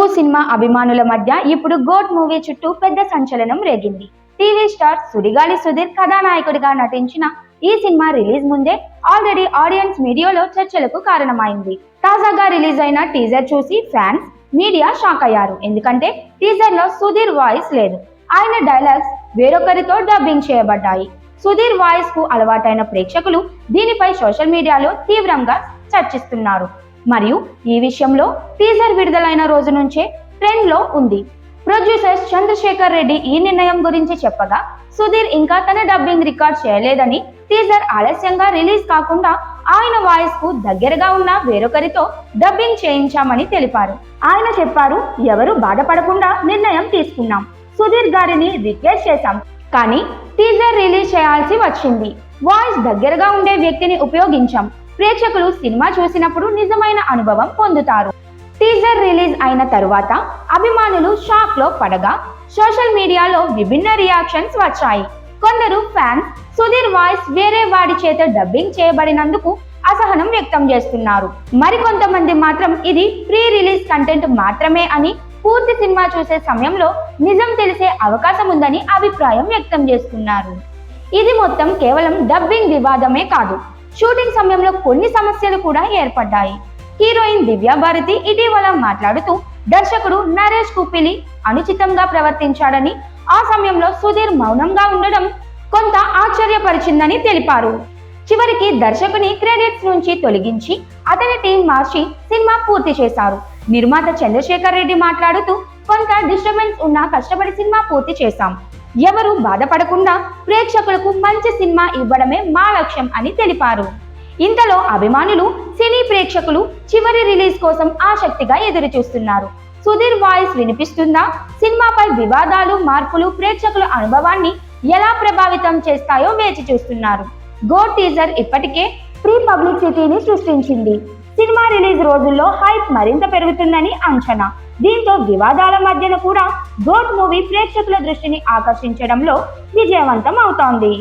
Telugu cinema అభిమానుల మధ్య ఇప్పుడు గోట్ మూవీ చుట్టూ పెద్ద సంచలనం రేగింది. టీవీ స్టార్ సుడిగాలి సుధీర్ కథానాయకుడిగా నటించిన ఈ సినిమా రిలీజ్ ముందే ఆల్రెడీ ఆడియన్స్ మీడియాలో చర్చలకు కారణమైంది. తాజాగా రిలీజ్ అయిన టీజర్ చూసి ఫ్యాన్స్ మీడియా షాక్ అయ్యారు. ఎందుకంటే టీజర్లో సుధీర్ వాయిస్ లేదు. ఆయన డైలాగ్స్ వేరొకరితో డబ్బింగ్ చేయబడ్డాయి. సుధీర్ వాయిస్కు అలవాటైన ప్రేక్షకులు దీనిపై సోషల్ మీడియాలో తీవ్రంగా చర్చిస్తున్నారు. మరియు ఈ విషయంలో టీజర్ విడుదలైన రోజు నుంచే ట్రెండ్లో ఉంది. ప్రొడ్యూసర్ చంద్రశేఖర్ రెడ్డి ఈ నిర్ణయం గురించి చెప్పగా సుధీర్ ఇంకా తన డబ్బింగ్ రికార్డ్ చేయలేదని టీజర్ ఆలస్యంగా రిలీజ్ కాకుండా ఆయన వాయిస్కు దగ్గరగా ఉన్న వేరొకరితో డబ్బింగ్ చేయించామని తెలిపారు. ఆయన చెప్పారు ఎవరు బాధపడకుండా నిర్ణయం తీసుకున్నాం. సుధీర్ గారిని రిక్వెస్ట్ చేశాం. కానీ టీజర్ రిలీజ్ చేయాల్సి వచ్చింది. వాయిస్ దగ్గరగా ఉండే వ్యక్తిని ఉపయోగించాం. ప్రేక్షకులు సినిమా చూసినప్పుడు నిజమైన అనుభవం పొందుతారు. టీజర్ రిలీజ్ అయిన తరువాత అభిమానులు షాక్లో పడగా సోషల్ మీడియాలో విభిన్న రియాక్షన్స్ వచ్చాయి. కొందరు ఫ్యాన్స్ సుధీర్ వాయిస్ వేరే వాడి చేత డబ్బింగ్ చేయబడినందుకు అసహనం వ్యక్తం చేస్తున్నారు. మరికొంతమంది మాత్రం ఇది ప్రీ రిలీజ్ కంటెంట్ మాత్రమే అని పూర్తి సినిమా చూసే సమయంలో నిజం తెలిసే అవకాశం ఉందని అభిప్రాయం వ్యక్తం చేస్తున్నారు. ఇది మొత్తం కేవలం డబ్బింగ్ వివాదమే కాదు. షూటింగ్ సమయంలో కొన్ని సమస్యలు కూడా ఏర్పడ్డాయి. హీరోయిన్ దివ్యా భారతి ఇటీవల మాట్లాడుతూ దర్శకుడు నరేష్ కుపిలి అనుచితంగా ప్రవర్తించాడని ఆ సమయంలో సుధీర్ మౌనంగా ఉండడం కొంత ఆశ్చర్యపరిచిందని తెలిపారు. చివరికి దర్శకుని క్రెడిట్స్ నుంచి తొలగించి అతని టీం మార్చి సినిమా పూర్తి చేశారు. నిర్మాత చంద్రశేఖర్ రెడ్డి మాట్లాడుతూ కొంత డిస్టర్బెన్స్ ఉన్నా కష్టపడి సినిమా పూర్తి చేశాం. ఎవరు బాధపడకుండా ప్రేక్షకులకు మంచి సినిమా ఇవ్వడమే మా లక్ష్యం అని తెలిపారు. ఇంతలో అభిమానులు సినీ ప్రేక్షకులు చివరి రిలీజ్ కోసం ఆసక్తిగా ఎదురు చూస్తున్నారు సుధీర్ వాయిస్ వినిపిస్తుందా? సినిమాపై వివాదాలు మార్పులు ప్రేక్షకుల అనుభవాన్ని ఎలా ప్రభావితం చేస్తాయో వేచి చూస్తున్నారు. గో టీజర్ ఇప్పటికే ప్రీ పబ్లిసిటీని సృష్టించింది. సినిమా రిలీజ్ రోజుల్లో హైప్ మరింత పెరుగుతుందని అంచనా. దీంతో వివాదాల మధ్యన కూడా గోట్ మూవీ ప్రేక్షకుల దృష్టిని ఆకర్షించడంలో విజయవంతం అవుతోంది.